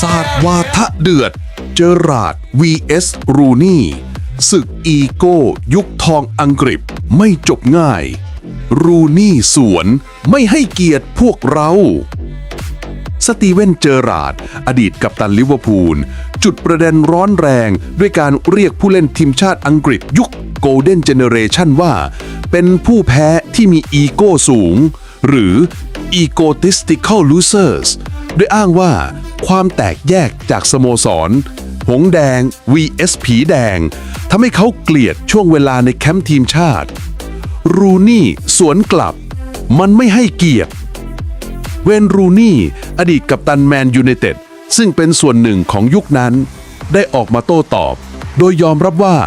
ศาสตร์วาทะเดือด เจอราด vs รูนี่ศึกอีโก้ ยุคทองอังกฤษไม่จบง่าย รูนี่สวนไม่ให้เกียรติพวกเรา สตีเวนเจอราร์ดอดีตกัปตันลิเวอร์พูล จุดประเด็นร้อนแรงด้วยการเรียกผู้เล่นทีมชาติอังกฤษยุคโกลเด้นเจเนเรชันว่า เป็นผู้แพ้ที่มีอีโก้สูง หรือ egotistical losers โดยอ้างว่า ความแตกแยกจากสโมสร หงแดง vs ผีแดงทำให้เขาเกลียดช่วงเวลาในแคมป์ทีมชาติ รูนี่สวนกลับ มันไม่ให้เกียรติ เวนรูนี่ อดีตกัปตันแมนยูไนเต็ดซึ่งเป็นส่วนหนึ่งของยุคนั้น ได้ออกมาโต้ตอบ โดยยอมรับว่า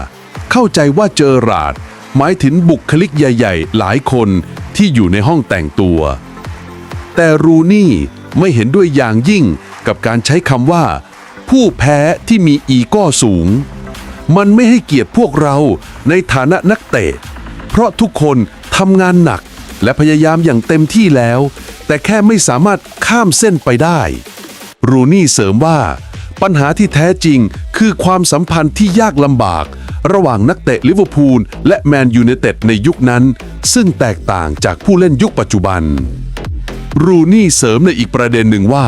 เข้าใจว่าเจอราดหมายถึงบุคลิกใหญ่ ๆ หลายคนที่อยู่ในห้องแต่งตัว แต่รูนี่ไม่เห็นด้วยอย่างยิ่ง กับการใช้คำว่า ผู้แพ้ที่มีอีก้สูง มันไม่ให้เกียรติพวกเราในฐานะนักเตะ เพราะทุกคนทำงานหนักและพยายามอย่างเต็มที่แล้ว แต่แค่ไม่สามารถข้ามเส้นไปได้ รูนี่เสริมว่า ปัญหาที่แท้จริงคือความสัมพันธ์ที่ยากลำบาก ระหว่างนักเตะลิเวอร์พูลและแมนยูไนเต็ดในยุคนั้น ซึ่งแตกต่างจากผู้เล่นยุคปัจจุบัน รูนี่เสริมในอีกประเด็นหนึ่งว่า